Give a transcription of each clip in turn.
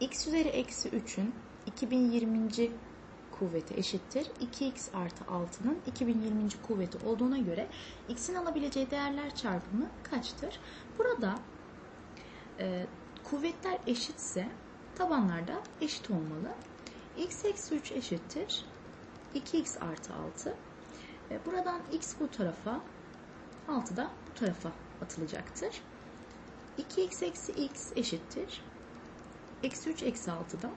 x üzeri eksi 3'ün 2020. kuvveti eşittir. 2x artı 6'nın 2020. kuvveti olduğuna göre x'in alabileceği değerler çarpımı kaçtır? Burada e, kuvvetler eşitse tabanlar da eşit olmalı. x eksi 3 eşittir. 2x artı 6. E, buradan x bu tarafa 6 da bu tarafa atılacaktır. 2x eksi x eşittir. Eksi 3 eksi 6'dan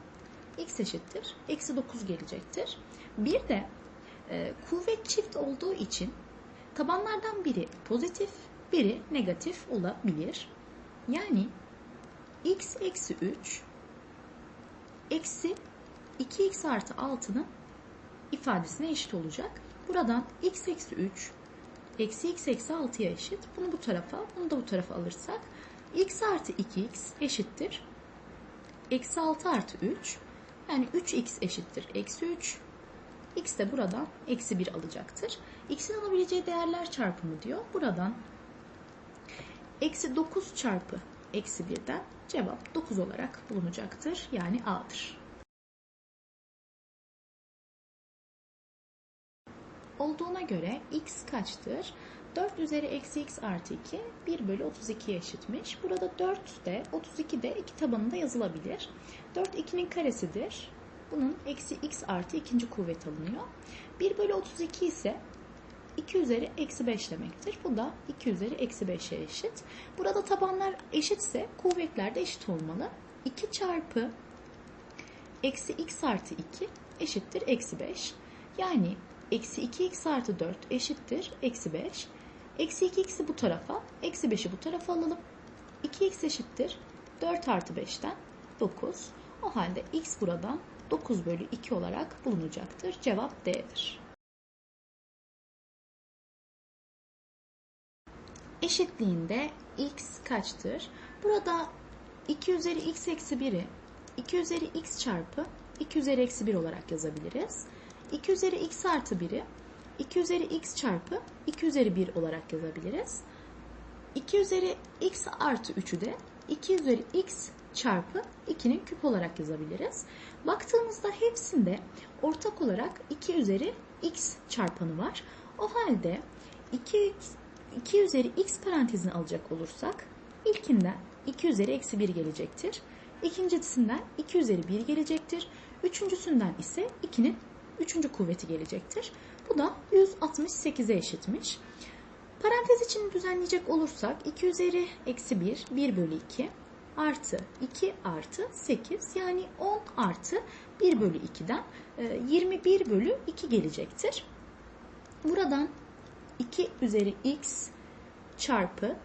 x eşittir. Eksi 9 gelecektir. Bir de e, kuvvet çift olduğu için tabanlardan biri pozitif, biri negatif olabilir. Yani x eksi 3 eksi 2x artı 6'nın ifadesine eşit olacak. Buradan x eksi 3 eksi x eksi 6'ya eşit. Bunu bu tarafa, bunu da bu tarafa alırsak x artı 2x eşittir. Eksi 6 artı 3 yani 3x eşittir eksi 3. x de buradan eksi 1 alacaktır. x'in alabileceği değerler çarpımı diyor. Buradan eksi 9 çarpı eksi 1'den cevap 9 olarak bulunacaktır. Yani A'dır. Olduğuna göre x kaçtır? 4 üzeri eksi x artı 2 1 bölü 32'ye eşitmiş. Burada 4 de 32 de iki tabanında yazılabilir. 4 2'nin karesidir. Bunun eksi x artı ikinci kuvvet alınıyor. 1 bölü 32 ise 2 üzeri eksi 5 demektir. Bu da 2 üzeri eksi 5'e eşit. Burada tabanlar eşitse kuvvetler de eşit olmalı. 2 çarpı eksi x artı 2 eşittir eksi 5. Yani eksi 2x artı 4 eşittir eksi 5. Eksi 2x'i bu tarafa, eksi 5'i bu tarafa alalım. 2x eşittir 4 artı 5'ten 9. O halde x buradan 9 bölü 2 olarak bulunacaktır. Cevap D'dir. Eşitliğinde x kaçtır? Burada 2 üzeri x eksi 1'i 2 üzeri x çarpı 2 üzeri eksi 1 olarak yazabiliriz. 2 üzeri x artı 1'i 2 üzeri x çarpı 2 üzeri 1 olarak yazabiliriz. 2 üzeri x artı 3'ü de 2 üzeri x çarpı 2'nin küp olarak yazabiliriz. Baktığımızda hepsinde ortak olarak 2 üzeri x çarpanı var. O halde 2, 2 üzeri x parantezini alacak olursak ilkinden 2 üzeri eksi 1 gelecektir. İkincisinden 2 üzeri 1 gelecektir. Üçüncüsünden ise 2'nin üçüncü kuvveti gelecektir. Bu da 168'e eşitmiş. Parantez için düzenleyecek olursak 2 üzeri eksi 1, 1 bölü 2 artı 2 artı 8 yani 10 artı 1 bölü 2'den 21 bölü 2 gelecektir. Buradan 2 üzeri x çarpı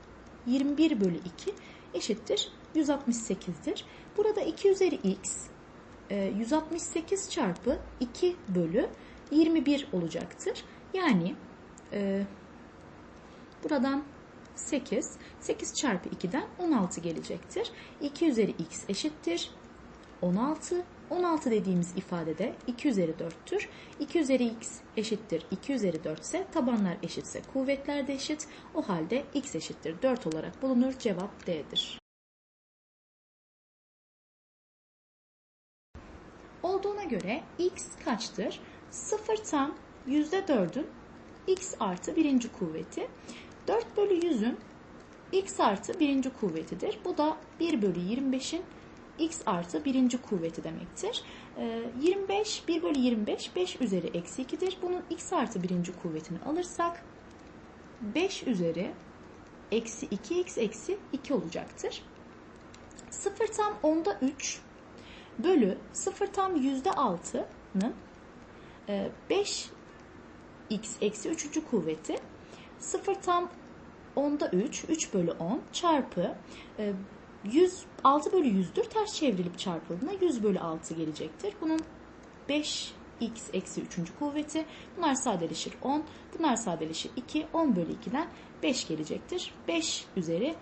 21 bölü 2 eşittir 168'dir. Burada 2 üzeri x 168 çarpı 2 bölü 21 olacaktır. Yani e, buradan 8, 8 çarpı 2'den 16 gelecektir. 2 üzeri x eşittir 16. 16 dediğimiz ifadede 2 üzeri 4'tür. 2 üzeri x eşittir 2 üzeri 4 ise tabanlar eşitse kuvvetler de eşit. O halde x eşittir 4 olarak bulunur. Cevap D'dir. Olduğuna göre x kaçtır? 0 tam %4'ün x artı birinci kuvveti. 4 bölü 100'ün x artı birinci kuvvetidir. Bu da 1 bölü 25'in x artı birinci kuvveti demektir. 25, 1 bölü 25, 5 üzeri eksi 2'dir. Bunun x artı birinci kuvvetini alırsak 5 üzeri eksi 2x eksi 2 olacaktır. 0 tam onda 3 bölü 0 tam yüzde 6'nın 5 x eksi 3. kuvveti 0 tam onda 3, 3 bölü 10 çarpı 100, 6 bölü 100'dür. Ters çevrilip çarpıldığında 100 bölü 6 gelecektir. Bunun 5 x eksi 3. kuvveti. Bunlar sadeleşir 10. Bunlar sadeleşir 2. 10 bölü 2'den 5 gelecektir. 5 üzeri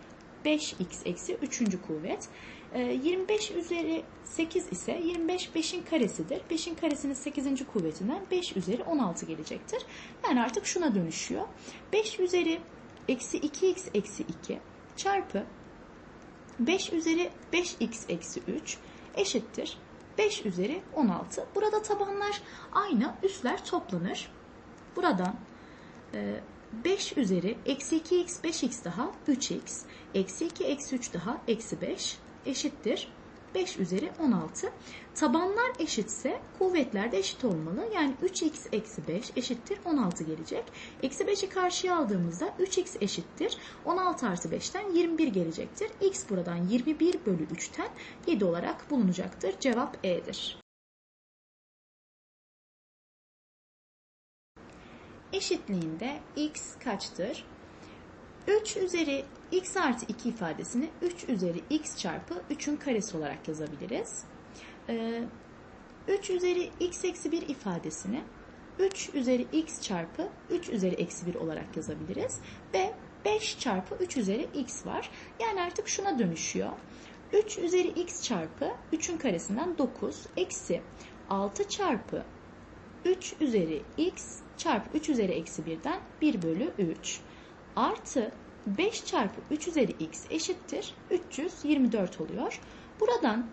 5x eksi 3. kuvvet. 25 ee, üzeri 8 ise 25 5'in karesidir. 5'in karesinin 8. kuvvetinden 5 üzeri 16 gelecektir. Yani artık şuna dönüşüyor. 5 üzeri eksi 2x eksi 2 çarpı 5 üzeri 5x eksi 3 eşittir 5 üzeri 16. Burada tabanlar aynı, üstler toplanır. Buradan 5 e, üzeri eksi 2x 5x daha 3x eksi 2 eksi 3 daha eksi 5 eşittir 5 üzeri 16. Tabanlar eşitse kuvvetler de eşit olmalı. Yani 3x eksi 5 eşittir 16 gelecek. Eksi 5'i karşıya aldığımızda 3x eşittir 16 artı 5'ten 21 gelecektir. x buradan 21 bölü 3'ten 7 olarak bulunacaktır. Cevap E'dir. Eşitliğinde x kaçtır? 3 üzeri x artı 2 ifadesini 3 üzeri x çarpı 3'ün karesi olarak yazabiliriz. 3 ee, üzeri x eksi 1 ifadesini 3 üzeri x çarpı 3 üzeri eksi 1 olarak yazabiliriz. Ve 5 çarpı 3 üzeri x var. Yani artık şuna dönüşüyor. 3 üzeri x çarpı 3'ün karesinden 9 eksi 6 çarpı 3 üzeri x çarpı 3 üzeri eksi 1'den 1 bölü 3 artı 5 çarpı 3 üzeri x eşittir 324 oluyor. Buradan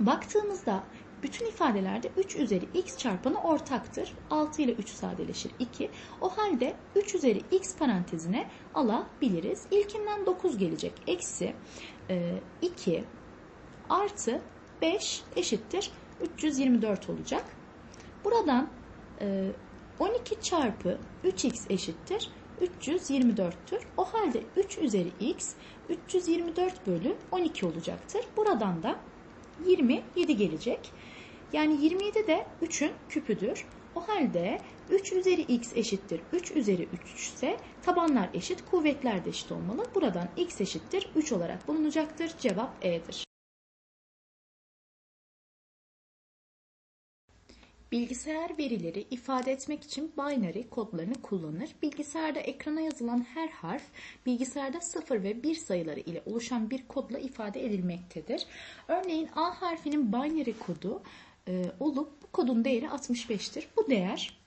baktığımızda bütün ifadelerde 3 üzeri x çarpanı ortaktır. 6 ile 3 sadeleşir 2. O halde 3 üzeri x parantezine alabiliriz. İlkinden 9 gelecek. Eksi 2 e, artı 5 eşittir 324 olacak. Buradan 12 e, çarpı 3x eşittir 324'tür. O halde 3 üzeri x 324 bölü 12 olacaktır. Buradan da 27 gelecek. Yani 27 de 3'ün küpüdür. O halde 3 üzeri x eşittir 3 üzeri 3 ise tabanlar eşit, kuvvetler de eşit olmalı. Buradan x eşittir 3 olarak bulunacaktır. Cevap E'dir. Bilgisayar verileri ifade etmek için binary kodlarını kullanır. Bilgisayarda ekrana yazılan her harf bilgisayarda 0 ve 1 sayıları ile oluşan bir kodla ifade edilmektedir. Örneğin A harfinin binary kodu e, olup bu kodun değeri 65'tir. Bu değer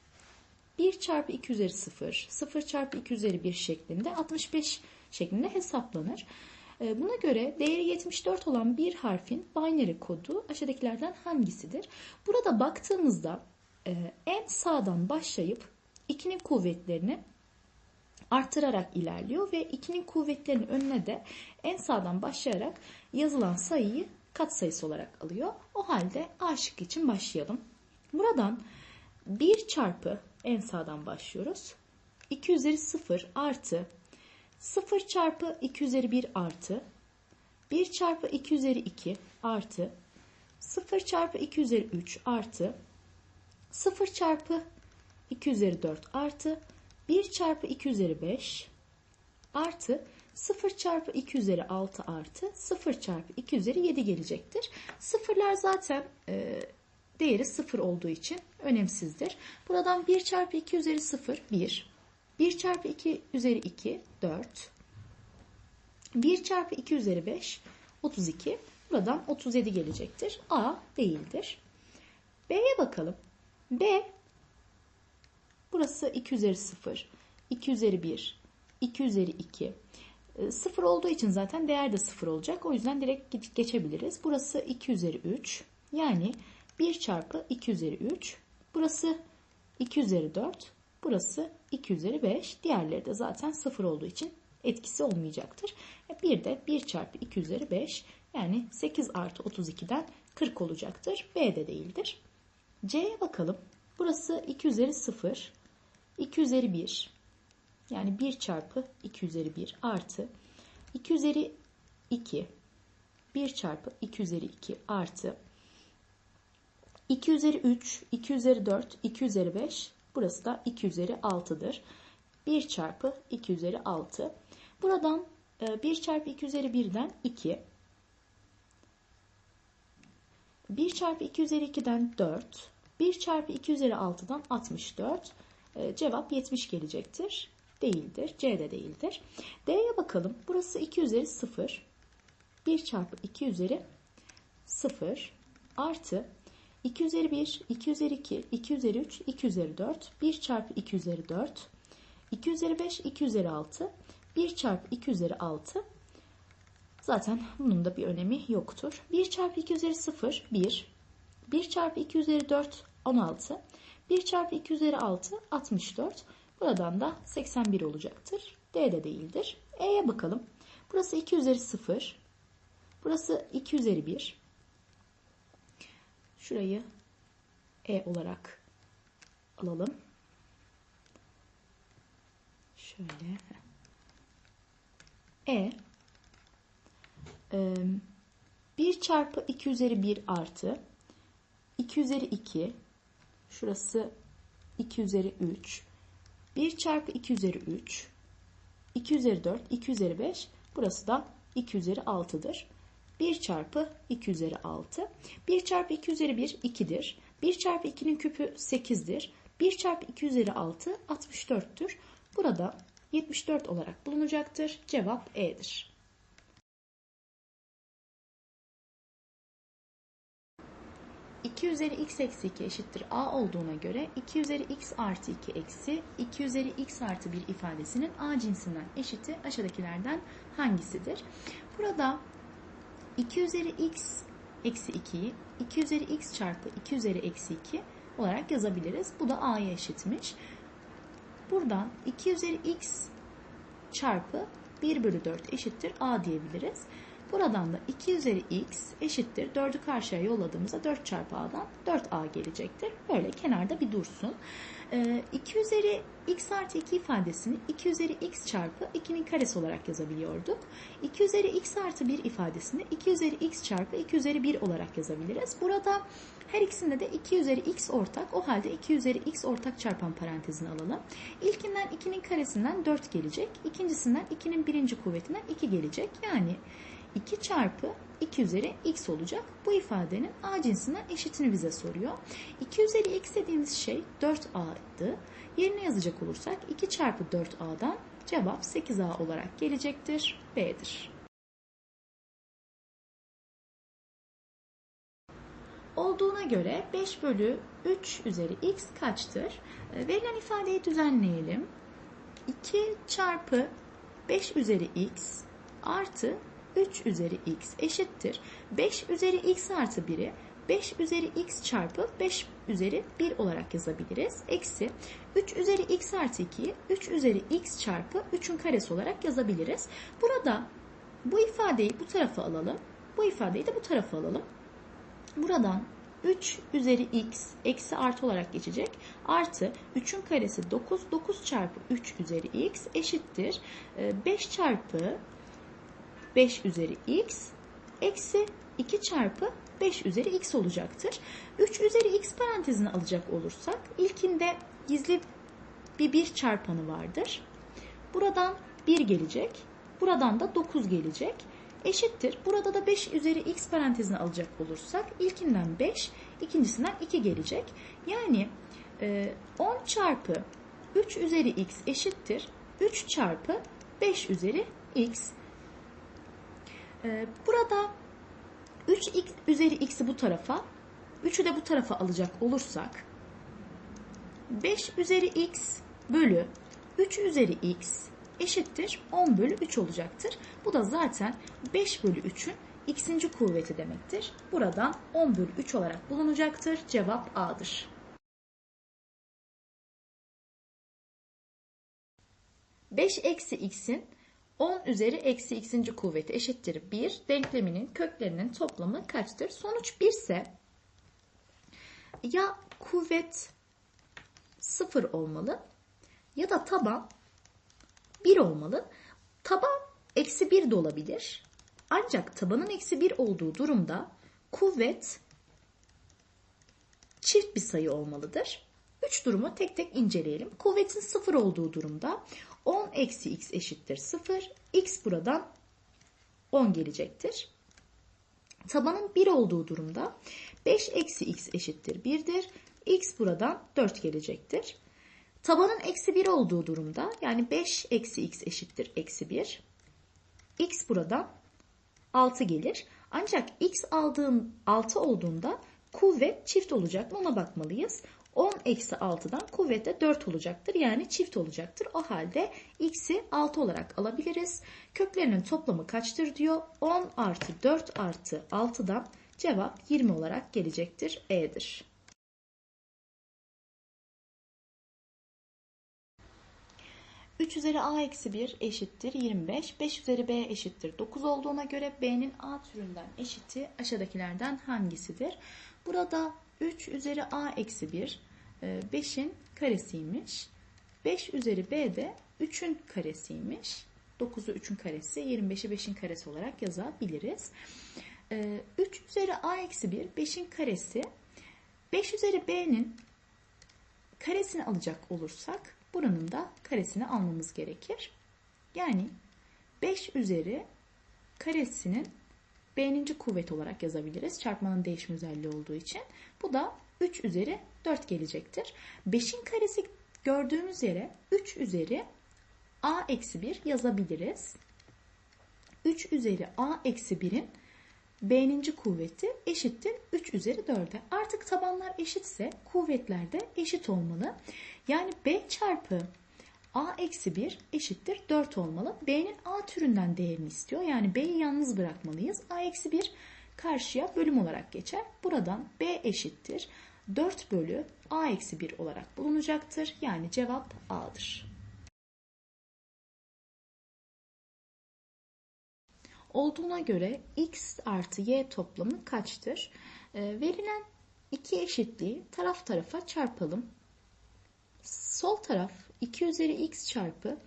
1 çarpı 2 üzeri 0, 0 çarpı 2 üzeri 1 şeklinde 65 şeklinde hesaplanır. Ee, buna göre değeri 74 olan bir harfin binary kodu aşağıdakilerden hangisidir? Burada baktığımızda e, en sağdan başlayıp 2'nin kuvvetlerini artırarak ilerliyor ve 2'nin kuvvetlerinin önüne de en sağdan başlayarak yazılan sayıyı katsayısı olarak alıyor. O halde A şıkkı için başlayalım. Buradan 1 çarpı en sağdan başlıyoruz. 2 üzeri 0 artı 0 çarpı 2 üzeri 1 artı 1 çarpı 2 üzeri 2 artı 0 çarpı 2 üzeri 3 artı 0 çarpı 2 üzeri 4 artı 1 çarpı 2 üzeri 5 artı 0 çarpı 2 üzeri 6 artı 0 çarpı 2 üzeri 7 gelecektir. Sıfırlar zaten e, değeri 0 olduğu için önemsizdir. Buradan 1 çarpı 2 üzeri 0 1 1 çarpı 2 üzeri 2 4. 1 çarpı 2 üzeri 5 32. Buradan 37 gelecektir. A değildir. B'ye bakalım. B burası 2 üzeri 0, 2 üzeri 1, 2 üzeri 2. 0 olduğu için zaten değer de 0 olacak. O yüzden direkt geçebiliriz. Burası 2 üzeri 3. Yani 1 çarpı 2 üzeri 3. Burası 2 üzeri 4. Burası 2 üzeri 5. Diğerleri de zaten 0 olduğu için etkisi olmayacaktır. E, bir de 1 çarpı 2 üzeri 5 yani 8 artı 32'den 40 olacaktır. B de değildir. C'ye bakalım. Burası 2 üzeri 0, 2 üzeri 1 yani 1 çarpı 2 üzeri 1 artı 2 üzeri 2 1 çarpı 2 üzeri 2 artı 2 üzeri 3, 2 üzeri 4, 2 üzeri 5 Burası da 2 üzeri 6'dır. 1 çarpı 2 üzeri 6. Buradan 1 e, çarpı 2 üzeri 1'den 2. 1 çarpı 2 üzeri 2'den 4. 1 çarpı 2 üzeri 6'dan 64. E, cevap 70 gelecektir. Değildir. C de değildir. D'ye bakalım. Burası 2 üzeri 0. 1 çarpı 2 üzeri 0 artı 2 üzeri 1, 2 üzeri 2, 2 üzeri 3, 2 üzeri 4, 1 çarpı 2 üzeri 4, 2 üzeri 5, 2 üzeri 6, 1 çarpı 2 üzeri 6 Zaten bunun da bir önemi yoktur. 1 çarpı 2 üzeri 0 1. 1 çarpı 2 üzeri 4 16. 1 çarpı 2 üzeri 6 64. Buradan da 81 olacaktır. D de değildir. E'ye bakalım. Burası 2 üzeri 0. Burası 2 üzeri 1. Şurayı E olarak alalım. Şöyle. E 1 çarpı 2 üzeri 1 artı 2 üzeri 2 şurası 2 üzeri 3 1 çarpı 2 üzeri 3 2 üzeri 4 2 üzeri 5 burası da 2 üzeri 6'dır. 1 çarpı 2 üzeri 6 1 çarpı 2 üzeri 1 2'dir. 1 çarpı 2'nin küpü 8'dir. 1 çarpı 2 üzeri 6 64'tür. Burada 74 olarak bulunacaktır. Cevap E'dir. 2 üzeri x eksi 2 eşittir a olduğuna göre 2 üzeri x artı 2 eksi 2 üzeri x artı 1 ifadesinin a cinsinden eşiti aşağıdakilerden hangisidir? Burada 2 üzeri x eksi 2'yi 2 üzeri x çarpı 2 üzeri eksi 2 olarak yazabiliriz. Bu da a'ya eşitmiş. Buradan 2 üzeri x çarpı 1 bölü 4 eşittir a diyebiliriz. Buradan da 2 üzeri x eşittir. 4'ü karşıya yolladığımızda 4 çarpı a'dan 4a gelecektir. Böyle kenarda bir dursun. 2 ee, üzeri x artı 2 ifadesini 2 üzeri x çarpı 2'nin karesi olarak yazabiliyorduk. 2 üzeri x artı 1 ifadesini 2 üzeri x çarpı 2 üzeri 1 olarak yazabiliriz. Burada her ikisinde de 2 üzeri x ortak. O halde 2 üzeri x ortak çarpan parantezini alalım. İlkinden 2'nin karesinden 4 gelecek. İkincisinden 2'nin birinci kuvvetinden 2 gelecek. Yani 2 çarpı 2 üzeri x olacak. Bu ifadenin a cinsinden eşitini bize soruyor. 2 üzeri x dediğimiz şey 4a'ydı. Yerine yazacak olursak 2 çarpı 4a'dan cevap 8a olarak gelecektir. B'dir. Olduğuna göre 5 bölü 3 üzeri x kaçtır? Ee, verilen ifadeyi düzenleyelim. 2 çarpı 5 üzeri x artı 3 üzeri x eşittir. 5 üzeri x artı 1'i 5 üzeri x çarpı 5 üzeri 1 olarak yazabiliriz. Eksi 3 üzeri x artı 2'yi 3 üzeri x çarpı 3'ün karesi olarak yazabiliriz. Burada bu ifadeyi bu tarafa alalım. Bu ifadeyi de bu tarafa alalım. Buradan 3 üzeri x eksi artı olarak geçecek. Artı 3'ün karesi 9. 9 çarpı 3 üzeri x eşittir. 5 çarpı 5 üzeri x eksi 2 çarpı 5 üzeri x olacaktır. 3 üzeri x parantezini alacak olursak ilkinde gizli bir 1 çarpanı vardır. Buradan 1 gelecek. Buradan da 9 gelecek. Eşittir. Burada da 5 üzeri x parantezini alacak olursak ilkinden 5, ikincisinden 2 gelecek. Yani 10 e, çarpı 3 üzeri x eşittir. 3 çarpı 5 üzeri x. Ee, burada 3x üzeri x'i bu tarafa, 3'ü de bu tarafa alacak olursak 5 üzeri x bölü 3 üzeri x eşittir 10 bölü 3 olacaktır. Bu da zaten 5 bölü 3'ün x'inci kuvveti demektir. Buradan 10 bölü 3 olarak bulunacaktır. Cevap A'dır. 5 eksi x'in 10 üzeri eksi x'inci kuvveti eşittir 1. Denkleminin köklerinin toplamı kaçtır? Sonuç 1 ise ya kuvvet 0 olmalı ya da taban 1 olmalı. Taban eksi 1 de olabilir. Ancak tabanın eksi 1 olduğu durumda kuvvet çift bir sayı olmalıdır. Üç durumu tek tek inceleyelim. Kuvvetin 0 olduğu durumda 10 eksi x eşittir 0. x buradan 10 gelecektir. Tabanın 1 olduğu durumda 5 eksi x eşittir 1'dir. x buradan 4 gelecektir. Tabanın eksi 1 olduğu durumda yani 5 eksi x eşittir eksi 1. x buradan 6 gelir. Ancak x aldığım 6 olduğunda kuvvet çift olacak mı ona bakmalıyız. 10 eksi 6'dan kuvvette 4 olacaktır. Yani çift olacaktır. O halde x'i 6 olarak alabiliriz. Köklerinin toplamı kaçtır diyor. 10 artı 4 artı 6'dan cevap 20 olarak gelecektir. E'dir. 3 üzeri a eksi 1 eşittir 25. 5 üzeri b eşittir 9 olduğuna göre b'nin a türünden eşiti aşağıdakilerden hangisidir? Burada 3 üzeri a eksi 1 5'in e, karesiymiş. 5 üzeri b de 3'ün karesiymiş. 9'u 3'ün karesi 25'i 5'in karesi olarak yazabiliriz. 3 e, üzeri a eksi 1 5'in karesi 5 üzeri b'nin karesini alacak olursak buranın da karesini almamız gerekir. Yani 5 üzeri karesinin b'ninci kuvvet olarak yazabiliriz. Çarpmanın değişim özelliği olduğu için. Bu da 3 üzeri 4 gelecektir. 5'in karesi gördüğümüz yere 3 üzeri a eksi 1 yazabiliriz. 3 üzeri a eksi 1'in b'ninci kuvveti eşittir 3 üzeri 4'e. Artık tabanlar eşitse kuvvetler de eşit olmalı. Yani b çarpı a eksi 1 eşittir 4 olmalı. b'nin a türünden değerini istiyor. Yani b'yi yalnız bırakmalıyız. a eksi 1 karşıya bölüm olarak geçer. Buradan b eşittir 4 bölü a eksi 1 olarak bulunacaktır. Yani cevap a'dır. olduğuna göre x artı y toplamı kaçtır? E, verilen iki eşitliği taraf tarafa çarpalım. Sol taraf 2 üzeri x çarpı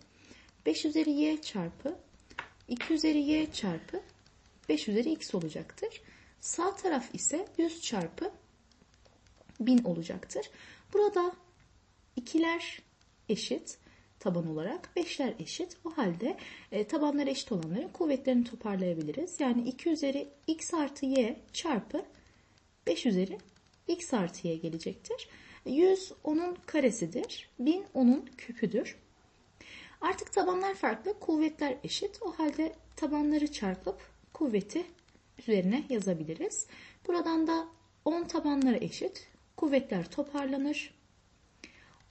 5 üzeri y çarpı 2 üzeri y çarpı 5 üzeri x olacaktır. Sağ taraf ise 100 çarpı 1000 olacaktır. Burada ikiler eşit taban olarak 5'ler eşit. O halde e, tabanları eşit olanların kuvvetlerini toparlayabiliriz. Yani 2 üzeri x artı y çarpı 5 üzeri x artı y gelecektir. 100 onun karesidir. 1000 onun küpüdür. Artık tabanlar farklı, kuvvetler eşit. O halde tabanları çarpıp kuvveti üzerine yazabiliriz. Buradan da 10 tabanları eşit. Kuvvetler toparlanır.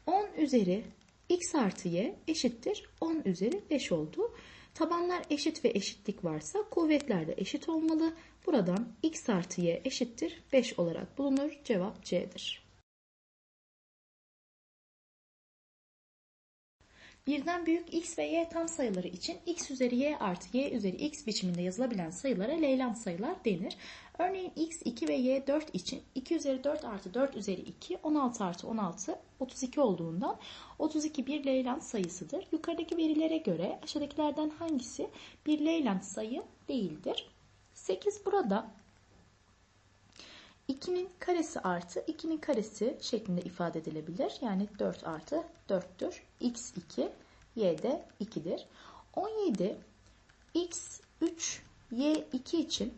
10 üzeri x artı y eşittir 10 üzeri 5 oldu. Tabanlar eşit ve eşitlik varsa kuvvetler de eşit olmalı. Buradan x artı y eşittir 5 olarak bulunur. Cevap C'dir. Birden büyük x ve y tam sayıları için x üzeri y artı y üzeri x biçiminde yazılabilen sayılara Leyland sayılar denir. Örneğin x 2 ve y 4 için 2 üzeri 4 artı 4 üzeri 2 16 artı 16 32 olduğundan 32 bir Leyland sayısıdır. Yukarıdaki verilere göre aşağıdakilerden hangisi bir Leyland sayı değildir? 8 burada 2'nin karesi artı 2'nin karesi şeklinde ifade edilebilir. Yani 4 artı 4'tür. x 2, y de 2'dir. 17 x 3, y 2 için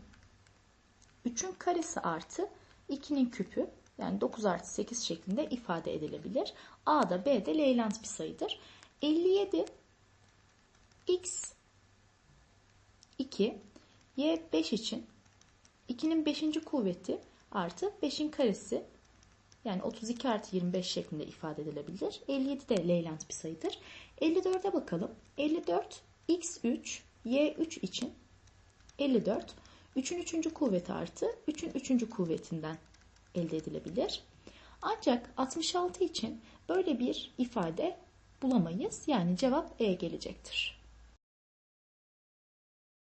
3'ün karesi artı 2'nin küpü yani 9 artı 8 şeklinde ifade edilebilir. A da B de Leyland bir sayıdır. 57 x 2 y 5 için 2'nin 5. kuvveti artı 5'in karesi yani 32 artı 25 şeklinde ifade edilebilir. 57 de Leyland bir sayıdır. 54'e bakalım. 54 x3 y3 için 54 3'ün 3. kuvveti artı 3'ün 3. kuvvetinden elde edilebilir. Ancak 66 için böyle bir ifade bulamayız. Yani cevap E gelecektir.